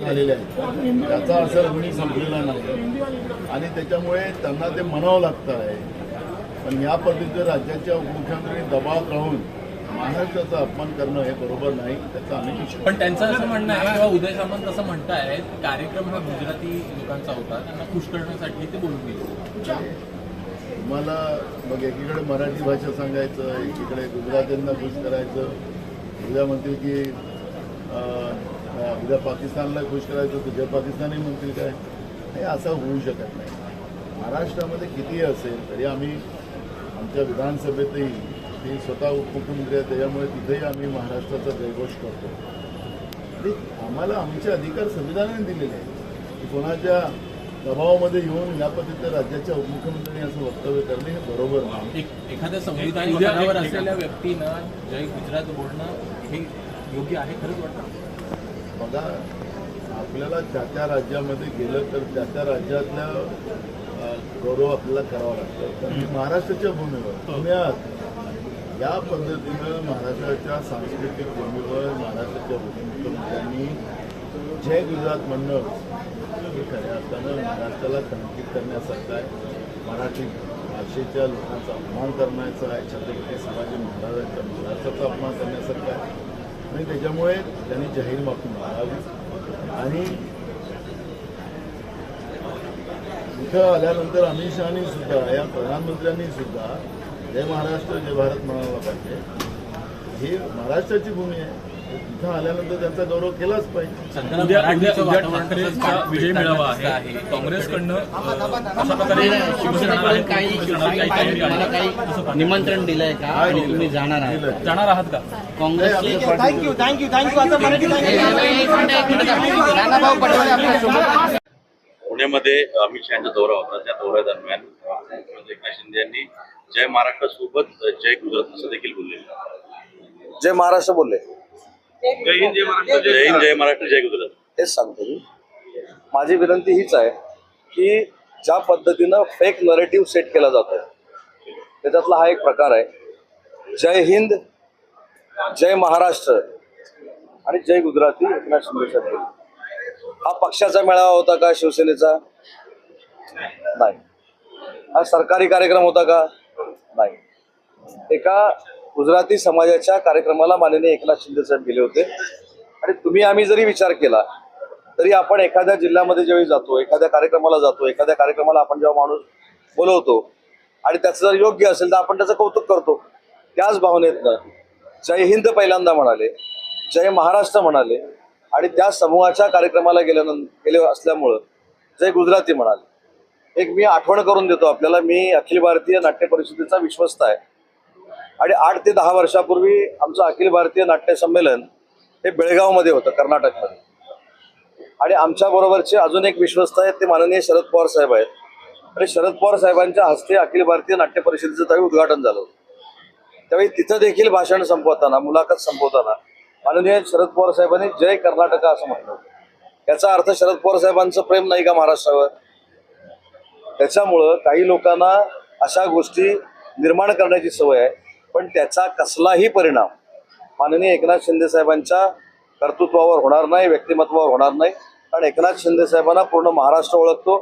झालेले आहेत. त्याचा असर कोणी संपलेला नाही. आणि त्याच्यामुळे त्यांना ते म्हणावं लागतं आहे. पण या पद्धतीचं राज्याच्या उपमुख्यमंत्र्यांनी दबावात राहून महाराष्ट्राचा अपमान करणं हे बरोबर नाही त्याचा आम्ही पण त्यांचं असं म्हणणं आहे किंवा उदय सामंत असं म्हणतायत कार्यक्रम हा गुजराती लोकांचा होता त्यांना खुश करण्यासाठी ते बोलून गेले. तुम्हाला मग एकीकडे मराठी भाषा सांगायचं एकीकडे गुजरातींना खुश करायचं. उद्या म्हणतील की उद्या पाकिस्तानला खुश करायचं तुझ्या पाकिस्तानी म्हणतील काय हे असं होऊ शकत नाही. महाराष्ट्रामध्ये कितीही असेल तरी आम्ही आमच्या विधानसभेतही ते स्वतः उपमुख्यमंत्री आहेत त्याच्यामुळे तिथेही आम्ही महाराष्ट्राचा जयघोष करतो. आणि आम्हाला आमचे अधिकार संविधानाने दिलेले आहेत. की कोणाच्या दबावामध्ये येऊन या पद्धतीच्या राज्याच्या उपमुख्यमंत्र्यांनी असं वक्तव्य करणे हे बरोबर नाही. एक एखाद्या पदावर असलेल्या व्यक्तीनं जय गुजरात बोलणं हे योग्य आहे खरंच वाटतं? बघा आपल्याला त्या त्या राज्यामध्ये गेलं तर त्या त्या राज्यातल्या गौरव आपल्याला करावा लागतो. महाराष्ट्राच्या भूमीवर पुण्यात या पद्धतीनं महाराष्ट्राच्या सांस्कृतिक भूमीवर महाराष्ट्राच्या उपमुख्यमंत्र्यांनी जय गुजरात म्हणणं हे खऱ्या अर्थानं महाराष्ट्राला कणकित करण्यासारखं आहे. मराठी भाषेच्या लोकांचा अपमान करण्याचा आहे. छत्रपती शिवाजी महाराजांच्या महाराष्ट्राचा अपमान करण्यासारखा आहे. आणि त्याच्यामुळे त्यांनी जाहीर माफी मागावी. आणि इथं आल्यानंतर अमित शहानी सुद्धा या प्रधानमंत्र्यांनी सुद्धा जय महाराष्ट्र जय भारत म्हणायला पाहिजे ही महाराष्ट्राची भूमी आहे. इथं आल्यानंतर त्यांचा गौरव केलाच पाहिजे. उद्या ठाकरेंचा विजय मेळावा आहे. काँग्रेसकडनं अशा प्रकारे शिवसेना काही निमंत्रण दिलंय का? आणि तुम्ही जाणार आहात. जाणार आहात का? काँग्रेसचे थँक्यू थँक्यू थँक्यू आता नानाभाऊ पटोले पुण्यामध्ये अमित शहाचा दौरा होता. त्या दौऱ्यादरम्यान मुख्यमंत्री एकनाथ शिंदे यांनी जय महाराष्ट्र सोबत जय गुजरात असं देखील बोलले. जय महाराष्ट्र बोलले. जय हिंद जय महाराष्ट्र जय हिंद जय महाराष्ट्र जय गुजरात. तेच सांगतो मी. माझी विनंती हीच आहे की ज्या पद्धतीनं फेक नरेटिव्ह सेट केला जातोय त्याच्यातला हा एक प्रकार आहे. जय हिंद जय महाराष्ट्र आणि जय गुजराती एकनाथ शिंदे हा पक्षाचा मेळावा होता का शिवसेनेचा? नाही. हा सरकारी कार्यक्रम होता का? नाही. एका गुजराती समाजाच्या कार्यक्रमाला माननीय एकनाथ शिंदे साहेब गेले होते. आणि तुम्ही आम्ही जरी विचार केला तरी आपण एखाद्या जिल्ह्यामध्ये ज्यावेळी जातो एखाद्या कार्यक्रमाला जातो एखाद्या कार्यक्रमाला आपण जेव्हा माणूस बोलवतो आणि त्याचं जर योग्य असेल तर आपण त्याचं कौतुक करतो. त्याच भावनेतनं जय हिंद पहिल्यांदा म्हणाले जय महाराष्ट्र म्हणाले आणि त्या समूहाच्या कार्यक्रमाला गेल्यानंतर गेले असल्यामुळं जय गुजराती म्हणाले. एक मी आठवण करून देतो आपल्याला मी अखिल भारतीय नाट्य परिषदेचा विश्वस्त आहे. आणि आठ ते दहा वर्षापूर्वी आमचं अखिल भारतीय नाट्य संमेलन हे बेळगावमध्ये होतं कर्नाटकमध्ये. आणि आमच्याबरोबरचे अजून एक विश्वस्त आहेत ते माननीय शरद पवार साहेब आहेत. आणि शरद पवार साहेबांच्या हस्ते अखिल भारतीय नाट्य परिषदेचं त्यावेळी उद्घाटन झालं होतं. त्यावेळी तिथं देखील भाषण संपवताना मुलाखत संपवताना माननीय शरद पवार साहेबांनी जय कर्नाटक असं म्हटलं होतं. याचा अर्थ शरद पवार साहेबांचं प्रेम नाही का महाराष्ट्रावर? त्याच्यामुळं काही लोकांना अशा गोष्टी निर्माण करण्याची सवय आहे. पण त्याचा कसलाही परिणाम माननीय एकनाथ शिंदे साहेबांच्या कर्तृत्वावर होणार नाही व्यक्तिमत्वावर होणार नाही. कारण एकनाथ शिंदे साहेबांना पूर्ण महाराष्ट्र ओळखतो.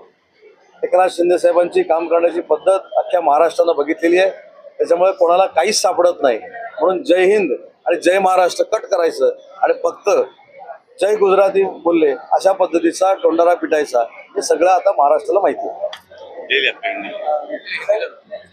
एकनाथ शिंदे साहेबांची काम करण्याची पद्धत अख्ख्या महाराष्ट्रानं बघितलेली आहे. त्याच्यामुळे कोणाला काहीच सापडत नाही. म्हणून जय हिंद आणि जय महाराष्ट्र कट करायचं आणि फक्त जय गुजराती बोलले अशा पद्धतीचा टोंडारा पिटायचा हे सगळं आता महाराष्ट्राला माहिती आहे.